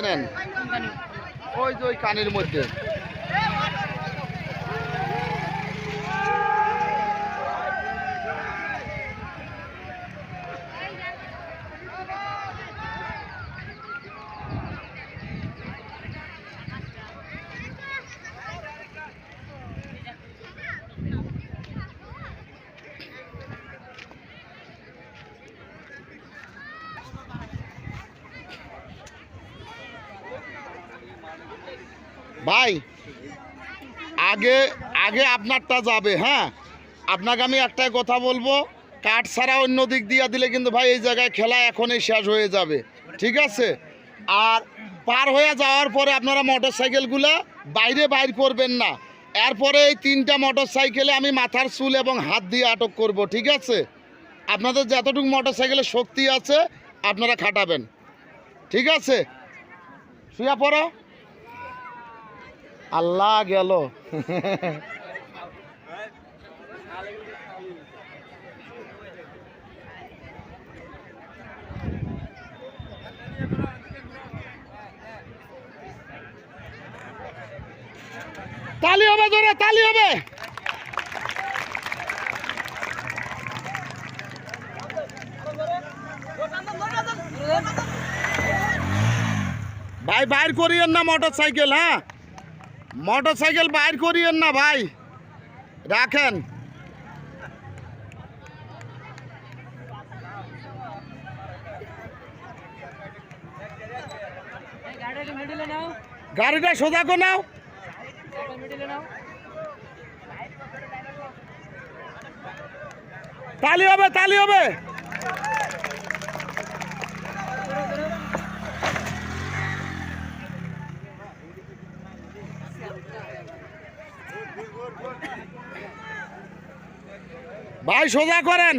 নেন ওই যে ওই কানের মধ্যে। ভাই, আগে আগে আপনারটা যাবে হ্যাঁ? আপনাকে আমি একটাই কথা বলব, কাঠ ছাড়া অন্য দিক দিয়ে দিলে কিন্তু ভাই এই জায়গায় খেলা এখনই শেষ হয়ে যাবে, ঠিক আছে? আর পার হয়ে যাওয়ার পরে আপনারা মোটর সাইকেলগুলো বাইরে বাইর করবেন না। এরপরে এই তিনটা মোটর সাইকেলে আমি মাথার চুল এবং হাত দিয়ে আটক করব, ঠিক আছে? আপনাদের যতটুকু মোটর সাইকেলের শক্তি আছে, আপনারা খাটাবেন, ঠিক আছে? শুয়া পড়ো। আল্লাহ গেল। তালি হবে জোরে তালি হবে। ভাই বাইর করিয়েন না মোটর সাইকেল হ্যাঁ? মোটর সাইকেল বাইর করিয়েন না ভাই। রাখেন। গাড়িটা সোজা কো নাও নাও। তালি হবে তালি হবে। ভাই সোজা করেন।